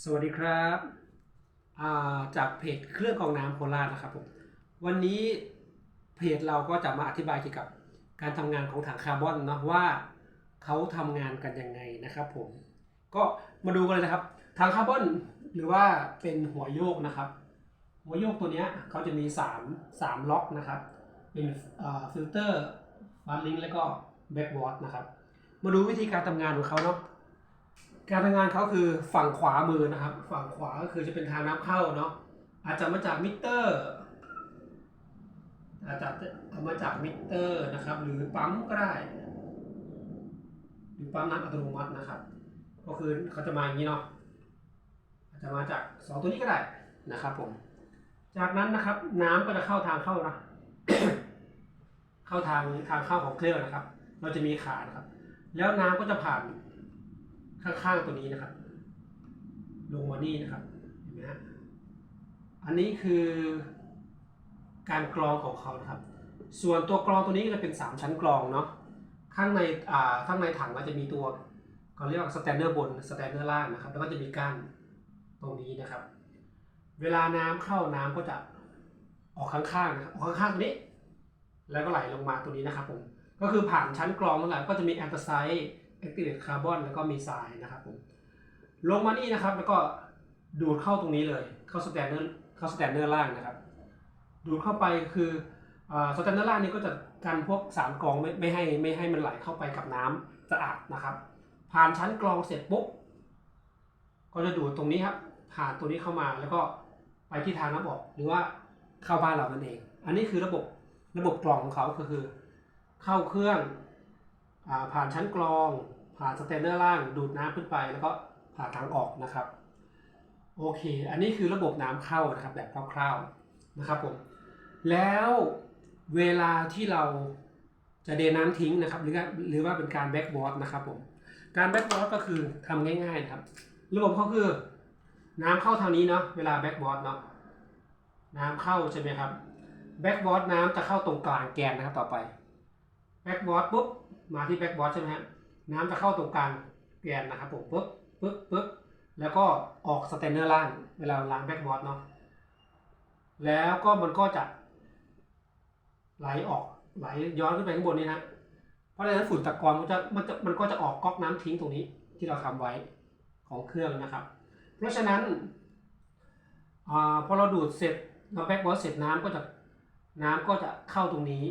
สวัสดีครับาจากเพจเครื่องกรองน้ำโคราชนะครับผมวันนี้เพจเราก็จะมาอธิบายเกี่ยวกับการทำงานของถังคาร์บอนเนาะว่าเขาทำงานกันยังไงนะครับผมก็มาดูกันเลยนะครับถังคาร์บอนหรือว่าเป็นหัวโยกนะครับ หัวโยกตัวนี้เขาจะมี 3 3ล็อกนะครับ เป็นฟิลเตอร์ฟันลิงแล้วก็แบ็กวอร์ดนะครับมาดูวิธีการทำงานของเขาเนาะ การทำงานเขาคือฝั่งขวามือนะครับ ฝั่งขวาก็คือจะเป็นทางน้ำเข้าเนาะอาจจะมาจากมิเตอร์ อาจจะเอามาจากมิเตอร์นะครับ หรือปั๊มก็ได้หรือปั๊มน้ำอัตโนมัตินะครับ ก็คือเขาจะมาอย่างนี้เนาะอาจจะมาจากสองตัวนี้ก็ได้นะครับผมจากนั้นนะครับ น้ำก็จะเข้าทางเข้านะเข้าทางทางเข้าของเครื่องนะครับ เราจะมีขานะครับ แล้วน้ำก็จะผ่าน ข้างๆตัวนี้นะครับ ลงมานี่นะครับเห็นไหมฮะอันนี้คือการกรองของเขานะครับ ส่วนตัวกรองตัวนี้จะเป็น 3 ชั้นกรองเนาะข้างในอ่าข้างในถังก็จะมีตัวเขาเรียกว่าสแตนเดอร์บนสแตนเดอร์ล่างนะครับ แล้วก็จะมีก้านตรงนี้นะครับ เวลาน้ำเข้าน้ำก็จะออกข้างๆนะครับออกข้างๆตัวนี้ แล้วก็ไหลลงมาตัวนี้นะครับผมก็คือผ่านชั้นกรองนั่นแหละก็จะมีแอนตาไซด์ แอคทีเวตคาร์บอนแล้วก็มีทรายนะครับผมลงมานี่นะครับ แล้วก็ดูดเข้าตรงนี้เลย เข้าสแตนเดอร์เข้าสแตนเดอร์ล่างนะครับ ดูดเข้าไปคือสแตนเดอร์ล่างนี้ก็จะกันพวกสารกรองไม่ไม่ให้ไม่ให้มันไหลเข้าไปกับน้ำสะอาดนะครับ ผ่านชั้นกรองเสร็จปุ๊บก็จะดูดตรงนี้ครับ ผ่านตัวนี้เข้ามาแล้วก็ไปที่ทางน้ำออกหรือว่าเข้าบ้านเรานั่นเอง อันนี้คือระบบระบบกรองของเขาก็คือ เข้าเครื่อง ผ่านชั้นกรอง ผ่านสแตนเดอร์ล่างดูดน้ำขึ้นไป แล้วก็ผ่านทางออกนะครับ โอเค อันนี้คือระบบน้ำเข้านะครับแบบคร่าวๆนะครับผมแล้วเวลาที่เราจะเดน้ำทิ้งนะครับ หรือว่าหรือว่าเป็นการแบ็กบอสนะครับผมการแบ็กบอสก็คือทำง่ายๆนะครับ ระบบเขาคือน้ำเข้าทางนี้เนาะเวลาแบ็กบอสเนาะน้ำเข้าใช่ไหมครับแบ็กบอสน้ำจะเข้าตรงกลางแกนนะครับต่อไป แบ็กบอสปุ๊บมาที่แบ็กบอสใช่ไหมฮะน้ำจะเข้าตรงกลางแกนนะครับผมปุ๊บปุ๊บปุ๊บแล้วก็ออกสแตนเนอร์ล่างเวลาล้างแบ็กบอสเนาะแล้วก็มันก็จะไหลออกไหลย้อนขึ้นไปข้างบนนี้นะเพราะฉะนั้นฝุ่นตะกอนมันจะมันจะมันก็จะออกก๊อกน้ำทิ้งตรงนี้ที่เราทำไว้ของเครื่องนะครับ เพราะฉะนั้นอพอเราดูดเสร็จเราแบ็กบอสเสร็จน้ำก็จะน้ำก็จะเข้าตรงนี้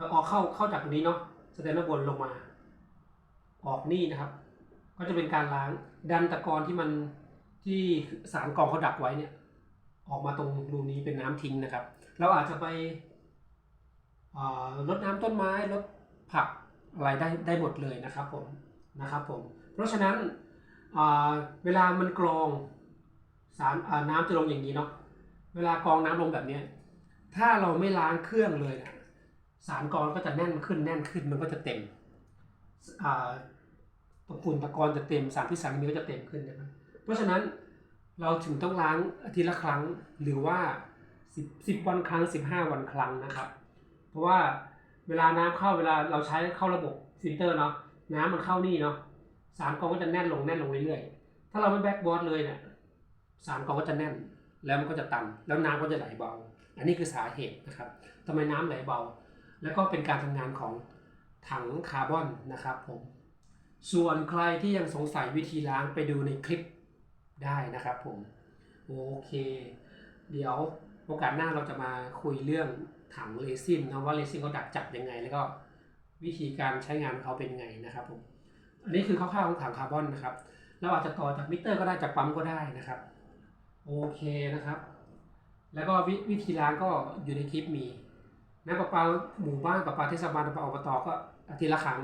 อ่อออกเข้าเข้าจากตรงนี้เนาะสแตนเดอร์บนลงมา ออกนี่นะครับ ก็จะเป็นการล้างดันตะกอนที่มันที่สารกรองเขาดักไว้เนี่ย ออกมาตรงรูนี้เป็นน้ำทิ้งนะครับ เราอาจจะไปอ่ารดน้ำต้นไม้รดผักอะไรได้ได้หมดเลยนะครับผมนะครับผม เพราะฉะนั้นเวลามันกรองสารน้ำจะลงอย่างนี้เนาะเวลากรองน้ำลงแบบเนี้ ถ้าเราไม่ล้างเครื่องเลยนะ สารกรก็จะแน่นขึ้นแน่นขึ้นมันก็จะเต็มอ่าตฝุ่นตะกอนจะเต็มสารพิษสารเคมีก็จะเต็มขึ้นนะครับเพราะฉะนั้นเราถึงต้องล้างอาทิตย์ละครั้งหรือว่าสิบสิบวันครั้งสิบห้าวันครั้งนะครับ เพราะว่าเวลาน้ำเข้าเวลาเราใช้เข้าระบบฟิลเตอร์เนาะน้ำมันเข้านี่เนาะสารกรองก็จะแน่นลงแน่นลงเรื่อยๆ ถ้าเราไม่แบ็กบอสเลยเนี่ยสารกรองก็จะแน่น แล้วมันก็จะตัน แล้วน้ำก็จะไหลเบา อันนี้คือสาเหตุนะครับทำไมน้ำไหลเบา แล้วก็เป็นการทำงานของถังคาร์บอนนะครับผมส่วนใครที่ยังสงสัยวิธีล้างไปดูในคลิปได้นะครับผมโอเค เดี๋ยวโอกาสหน้าเราจะมาคุยเรื่องถังเรซินนะว่าเรซินเขาดักจับยังไง แล้วก็วิธีการใช้งานเขาเป็นไงนะครับผมอันนี้คือคร่าวๆของถังคาร์บอนนะครับเราอาจจะต่อจากมิเตอร์ก็ได้จากปั๊มก็ได้นะครับโอเคนะครับ แล้วก็ววิธีล้างก็อยู่ในคลิปมี น้ำประปาหมู่บ้านประปาเทศบาลประปาอบตก็อาทิตย์ละครั้ง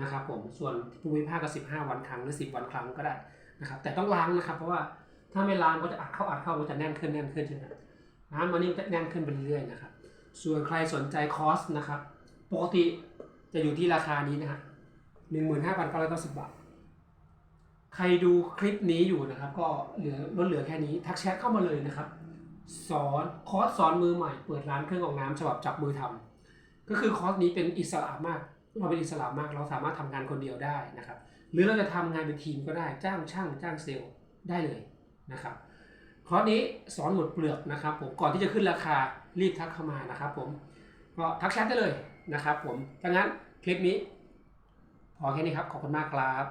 นะครับผมส่วนภูมิภาคก็ 15 วันครั้งหรือ 10 วันครั้งก็ได้นะครับแต่ต้องล้างนะครับ เพราะว่าถ้าไม่ล้างก็จะอัดเข้าอัดเข้ามันจะแน่นขึ้นแน่นขึ้นใช่ไหมน้ำมันนี่จะแน่นขึ้นไปเรื่อยๆนะครับส่วนใครสนใจคอสนะครับปกติจะอยู่ที่ราคานี้นะฮะหนึ่งหมื่นห้าพันเก้าร้อยเก้าสิบบาทใครดูคลิปนี้อยู่นะครับ ก็เหลือลดเหลือแค่นี้ทักแชทเข้ามาเลยนะครับ สอนคอร์สสอนมือใหม่เปิดร้านเครื่องออกน้ำฉบับจับมือทำ ก็คือคอร์สนี้เป็นอิสระมากเราเป็นอิสระมากเราสามารถทำงานคนเดียวได้นะครับ หรือเราจะทำงานเป็นทีมก็ได้จ้างช่างจ้างเซลล์ได้เลยนะครับคอร์สนี้สอนหมดเปลือกนะครับผมก่อนที่จะขึ้นราคารีบทักเข้ามานะครับผมก็ทักแชทได้เลยนะครับผมดังนั้นคลิปนี้พอแค่นี้ครับขอบคุณมากครับ